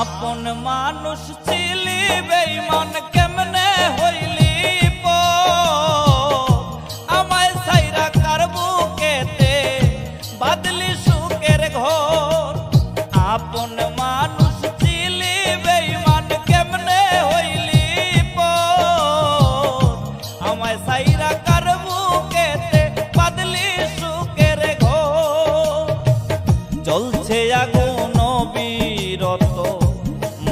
আপন মানুষ ছিলি বেইমান কেমনে হইলি? আমায় সাইরা কার বুকেতে বাদলি সুখের ঘর আপন মানুষ ছিলি বেইমান কেমনে হইলি? আমায় সাইরা কার বুকেতে বাদলি সুখের ঘর জ্বলছে আগুন বিরত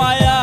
মায়া